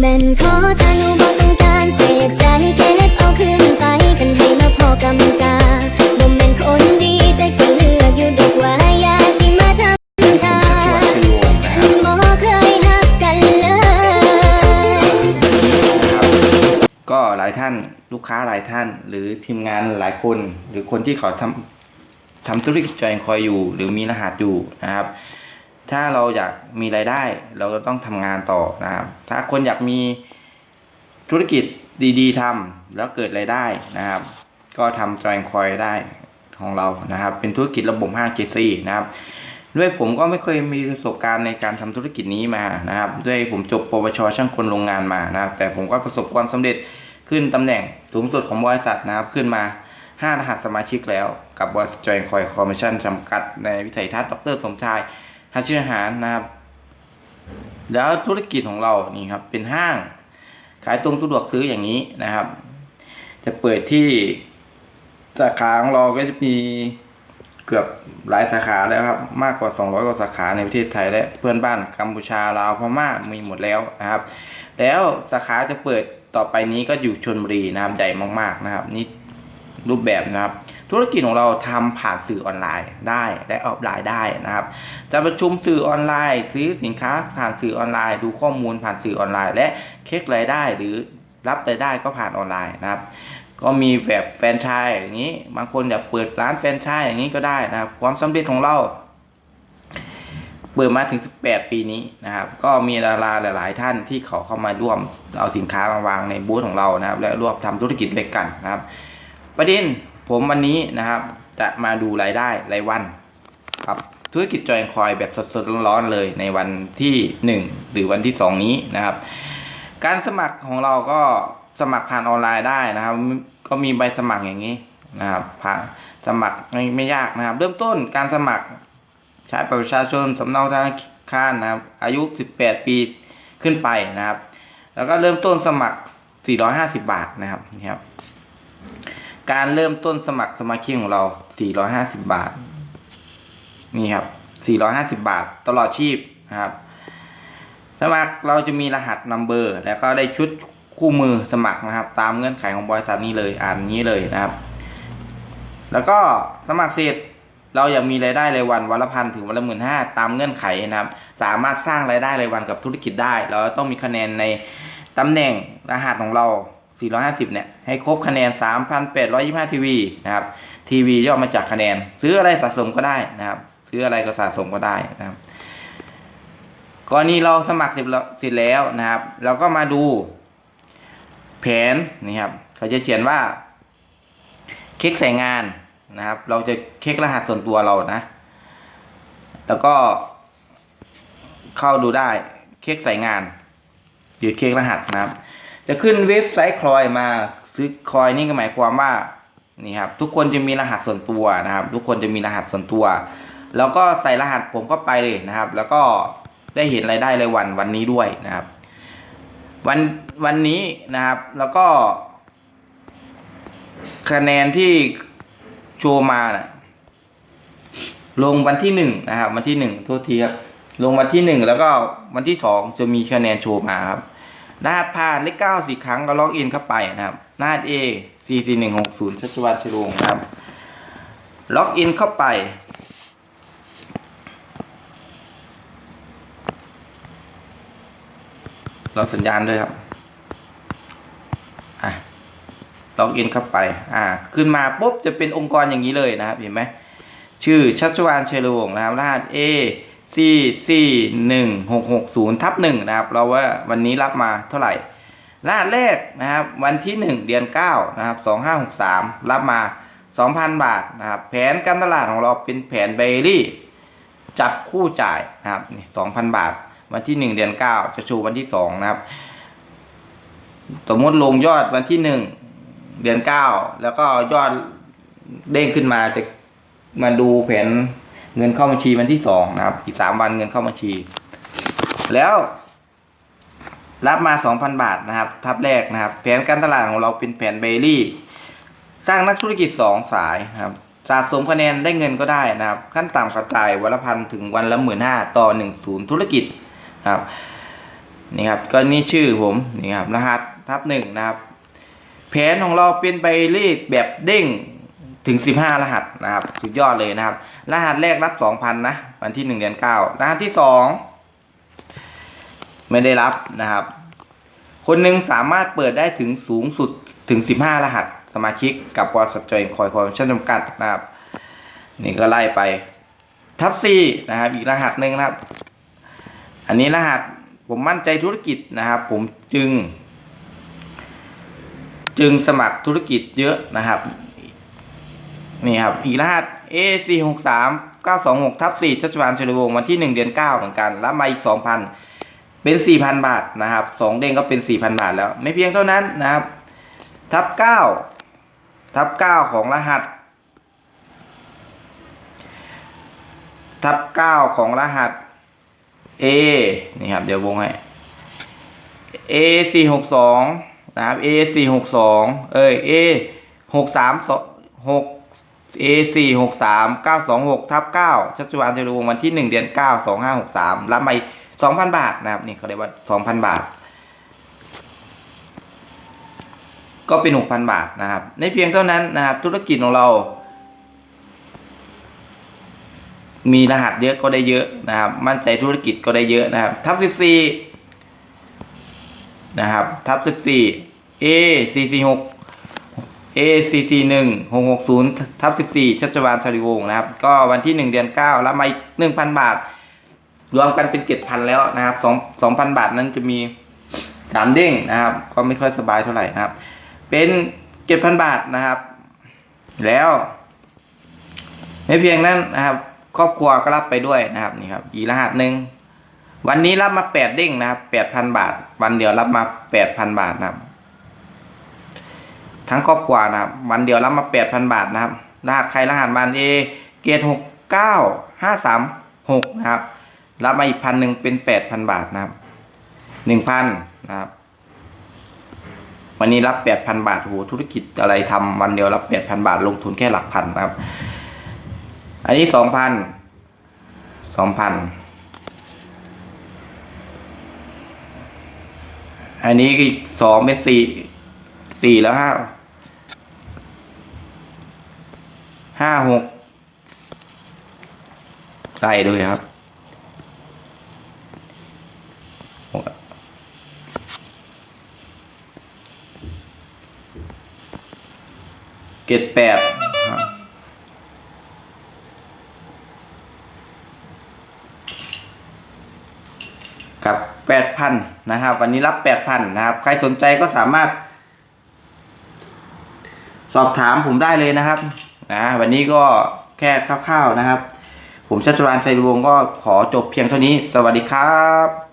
แม่นขอทานุบอกต้องการเสพใจเก็บเอาคืนไปกันให้มาพอกำกาบ่แม่นคนดีแต่ก็เลือกอยู่ดอกว่าอย่าสิมาทำทางหวัดชลบุรีนะครับบ่เคยฮักกันเลย ก็หลายท่านลูกค้าหลายท่าน หรือทีมงานหลายคน หรือคนที่เขาทำทำธุรกิจจอยคอยอยู่ หรือมีรหัสอยู่นะครับ ถ้าเราอยากมีรายได้ เราก็ต้องทำงานต่อนะครับ ถ้าคนอยากมีธุรกิจดีๆทำแล้วเกิดรายได้นะครับ ก็ทำจอยคอยได้ของเรานะครับ เป็นธุรกิจระบบห้างเจซีนะครับ ด้วยผมก็ไม่เคยมีประสบการณ์ในการทำธุรกิจนี้มานะครับ ด้วยผมจบปวชช่างคนโรงงานมานะครับ แต่ผมก็ประสบความสำเร็จขึ้นตำแหน่งสูงสุดของบริษัทนะครับขึ้นมา5รหัสสมาชิกแล้ว กับบริษัทจอยคอยคอมมิชชั่นจำกัดในวิสัยทัศน์ดรสมชาย ฮัชิหารนะครับ แล้วธุรกิจของเรานี่ครับ เป็นห้าง ขายตรงสะดวกซื้ออย่างนี้นะครับ จะเปิดที่สาขาของเราก็จะมีเกือบหลายสาขาแล้วครับ มากกว่า 200 กว่าสาขาในประเทศไทยและเพื่อนบ้านกัมพูชาลาวพม่ามีหมดแล้วนะครับ แล้วสาขาจะเปิดต่อไปนี้ก็อยู่ชนบุรีนะครับใหญ่มากๆนะครับ นี่รูปแบบนะครับ ธุรกิจของเราทำผ่านสื่อออนไลน์ได้และออฟไลน์ได้นะครับ จะประชุมสื่อออนไลน์ซื้อสินค้าผ่านสื่อออนไลน์ ดูข้อมูลผ่านสื่อออนไลน์ และเช็ครายได้หรือรับรายได้ก็ผ่านออนไลน์นะครับ ก็มีแบบแฟรนไชส์อย่างนี้ บางคนอยากเปิดร้านแฟรนไชส์อย่างนี้ก็ได้นะครับ ความสำเร็จของเราเปิดมาถึง 18 ปีนี้นะครับ ก็มีดาราหลาย ๆ ท่านที่เขาเข้ามาร่วมเอาสินค้ามาวางในบูธของเรานะครับ และร่วมทำธุรกิจด้วยกันนะครับ ประเด็น ผมวันนี้นะครับ จะมาดูรายได้รายวันครับธุรกิจจอยคอยแบบสดๆร้อนๆเลยในวันที่หนึ่งหรือวันที่สองนี้นะครับ การสมัครของเราก็สมัครผ่านออนไลน์ได้นะครับ ก็มีใบสมัครอย่างนี้นะครับผ่านสมัครไม่ไม่ยากนะครับ เริ่มต้นการสมัครใช้ประชาชนสำเนาธนาคารนะครับ อายุ 18 ปีขึ้นไปนะครับ แล้วก็เริ่มต้นสมัคร 450 บาทนะครับนี่ครับ การเริ่มต้นสมัครสมาชิกของเรา 450 บาท นี่ครับ 450 บาท ตลอดชีพนะครับ สมัครเราจะมีรหัสนัมเบอร์ แล้วก็ได้ชุดคู่มือสมัครนะครับ ตามเงื่อนไขของบริษัทนี้เลย อ่านนี้เลยนะครับ แล้วก็สมัครเสร็จเราอยากมีรายได้รายวันวันละพันถึงวันละหมื่นห้าตามเงื่อนไขนะครับ สามารถสร้างรายได้รายวันกับธุรกิจได้ เราต้องมีคะแนนในตำแหน่งรหัสของเรา 450 เนี่ย ให้ครบคะแนน 3,825 ทีวีนะครับ ทีวีย่อมาจากคะแนน ซื้ออะไรสะสมก็ได้นะครับ ซื้ออะไรก็สะสมก็ได้นะครับกรณีเราสมัครเสร็จแล้วนะครับ เราก็มาดูแผนนี่ครับ เขาจะเขียนว่าคลิกใส่งานนะครับ เราจะเช็ครหัสส่วนตัวเรานะ แล้วก็เข้าดูได้คลิกใส่งานหรือคลิกรหัสนะครับ จะขึ้นเว็บไซต์คลอยมาซื้อคอยนี่ก็หมายความว่านี่ครับทุกคนจะมีรหัสส่วนตัวนะครับ ทุกคนจะมีรหัสส่วนตัว แล้วก็ใส่รหัสผมเข้าไปเลยนะครับ แล้วก็ได้เห็นรายได้รายวันวันนี้ด้วยนะครับ วันวันนี้นะครับแล้วก็ คะแนนที่โชว์มานะลงวันที่หนึ่งนะครับ วันที่หนึ่งโทษทีครับลงวันที่หนึ่งแล้วก็วันที่สองจะมีคะแนนโชว์มาครับ รหัสผ่านเลขเก้าสี่ครั้งก็ล็อกอินเข้าไปนะครับ รหัส A สี่สี่หนึ่งหกศูนย์ชัชวัฒน์ชโรงนะครับ ล็อกอินเข้าไปรอสัญญาณด้วยครับ อะ ล็อกอินเข้าไป อ่า ขึ้นมาปุ๊บจะเป็นองค์กรอย่างนี้เลยนะครับ เห็นไหม ชื่อชัชวานเชลวงนะครับ รหัส A C C หนึ่งหกหกศูนย์ทับหนึ่งนะครับ เราว่าวันนี้รับมาเท่าไหร่รหัสแรกนะครับ วันที่หนึ่งเดือนเก้านะครับสองห้าหกสามรับมาสองพันบาทนะครับ แผนการตลาดของเราเป็นแผนเบลลี่ จับคู่จ่ายนะครับนี่สองพันบาท วันที่หนึ่งเดือนเก้าจะโชว์วันที่สองนะครับ สมมติลงยอดวันที่หนึ่งเดือนเก้าแล้วก็ยอดเด้งขึ้นมาจะมาดูแผน เงินเข้าบัญชีวันที่สองนะครับ อีกสามวันเงินเข้าบัญชี แล้ว รับมาสองพันบาทนะครับ ทับแรกนะครับ แผนการตลาดของเราเป็นแผนเบลลี่ สร้างนักธุรกิจสองสายครับสะสมคะแนนได้เงินก็ได้นะครับ ขั้นต่ำกระจายวันละพันถึงวันละหมื่นห้าต่อหนึ่งศูนย์ธุรกิจครับนี่ครับก็นี่ชื่อผมนี่ครับรหัสทับหนึ่งนะครับ แผนของเราเป็นไปเลขแบบเด้ง ถึงสิบห้ารหัสนะครับ สุดยอดเลยนะครับ รหัสแรกรับสองพันะ วันที่หนึ่งเดือนเก้ารหัสที่สองไม่ได้รับนะครับ คนหนึ่งสามารถเปิดได้ถึงสูงสุดถึงสิบห้ารหัสสมาชิกกับบริษัทจอยคอยคอร์ปอเชั่นจำกัดนะครับ นี่ก็ไล่ไป ทับสี่นะครับ อีกรหัสหนึ่งนะครับ อันนี้รหัสผมมั่นใจธุรกิจนะครับ ผมจึง จึงสมัครธุรกิจเยอะนะครับ นี่ครับอีรหัส A 4 6 3 9 2 6ทับ4ชัชวานชลวงศ์วันที่ 1 เดือน 9 เหมือนกัน รับมาอีก 2,000 เป็น 4,000 บาทนะครับสองเด้งก็เป็น 4,000 บาทแล้ว ไม่เพียงเท่านั้นนะครับ ทับ 9 ทับ 9 ของรหัส ทับ 9 ของรหัส A นี่ครับ เดี๋ยววงให้ A สี่หกสองนะครับ A สี่หกสองเอ้ย A หกสามหก A สี่หกสามเก้าสองหกทับเก้าชัชวานเทวงวันที่หนึ่งเดือนเก้าสองห้าหกสามรับมาสองพันบาทนะครับนี่เขาเรียกว่าสองพันบาท ก็เป็นหกพันบาทนะครับ ในเพียงเท่านั้นนะครับ ธุรกิจของเรา มีรหัสเยอะก็ได้เยอะนะครับ มั่นใจธุรกิจก็ได้เยอะนะครับ ทับสิบสี่นะครับ ทับสิบสี่ A สี่สี่หก A สี่สี่หนึ่งหกหกศูนย์ทับสิบสี่ชัชวานชริวงนะครับ ก็วันที่หนึ่งเดือนเก้ารับมาหนึ่งพันบาท รวมกันเป็นเจ็ดพันแล้วนะครับสองสองพันบาทนั้นจะมีสามเด้งนะครับ ก็ไม่ค่อยสบายเท่าไหร่นะครับ เป็นเจ็ดพันบาทนะครับ แล้ว ไม่เพียงนั้นนะครับ ครอบครัวก็รับไปด้วยนะครับนี่ครับ อีรหัสหนึ่งวันนี้รับมาแปดเด้งนะครับแปดพันบาท วันเดียวรับมาแปดพันบาทนะครับ ทั้งครอบครัวนะครับวันเดียวรับมาแปดพันบาทนะครับรหัสใครรหัสมันเอเกตหกเก้าห้าสามหกนะครับ รับมาอีกพันหนึ่งเป็นแปดพันบาทนะครับหนึ่งพันนะครับ วันนี้รับแปดพันบาทโหธุรกิจอะไรทำวันเดียวรับแปดพันบาทลงทุนแค่หลักพันนะครับ อันนี้สองพันสองพันอันนี้อีกสองเป็นสี่สี่แล้วห้า ห้าหกใส่ด้วยครับเกตแปดครับกับแปดพันนะครับ วันนี้รับแปดพันนะครับ ใครสนใจก็สามารถ สอบถามผมได้เลยนะครับ นะวันนี้ก็แค่คร่าวๆนะครับ ผมชัชวานชัยวงศ์ก็ขอจบเพียงเท่านี้ สวัสดีครับ